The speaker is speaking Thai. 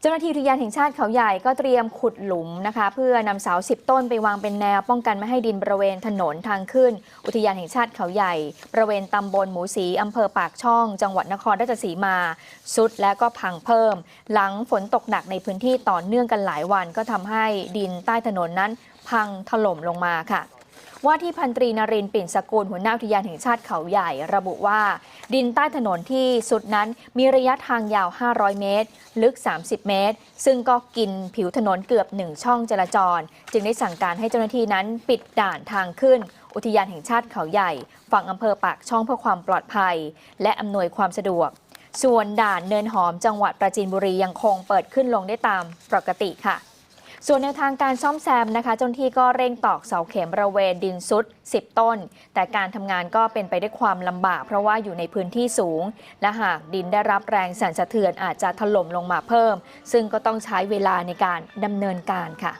เจ้าหน้าที่อุทยานแห่งชาติเขาใหญ่ก็เตรียมขุดหลุมนะคะ เพื่อนำเสาสิบต้นไปวางเป็นแนว ป้องกันไม่ให้ดินบริเวณถนนทางขึ้น อุทยานแห่งชาติเขาใหญ่ บริเวณตำบลหมูสีอำเภอปากช่อง จังหวัดนครราชสีมาสุดและก็พังเพิ่ม หลังฝนตกหนักในพื้นที่ต่อเนื่องกันหลายวันก็ทำให้ดินใต้ถนนนั้น พังถล่มลงมาค่ะว่าที่พันตรีนรินทร์ปิ่นสกุลหัวหน้าอุทยานแห่งชาติเขาใหญ่ ระบุว่า ดินใต้ถนนที่สุดนั้นมีระยะทางยาว 500 เมตร ลึก 30 เมตร ซึ่งก็กินผิวถนนเกือบ1ช่องจราจร จึงได้สั่งการให้เจ้าหน้าที่นั้นปิดด่านทางขึ้น อุทยานแห่งชาติเขาใหญ่ ฝั่งอำเภอปากช่องเพื่อความปลอดภัย และอำนวยความสะดวก ส่วนด่านเนินหอมจังหวัดปราจีนบุรียังคงเปิดขึ้นลงได้ตามปกติค่ะ ส่วนแนวทางการซ่อมแซมนะคะเจ้าหน้าที่ก็เร่งตอกเสาเข็มระเวณดินซุด 10 ต้น แต่การทำงานก็เป็นไปด้วยความลำบาก เพราะว่าอยู่ในพื้นที่สูง และหากดินได้รับแรงสั่นสะเทือนอาจจะถล่มลงมาเพิ่ม ซึ่งก็ต้องใช้เวลาในการดำเนินการค่ะ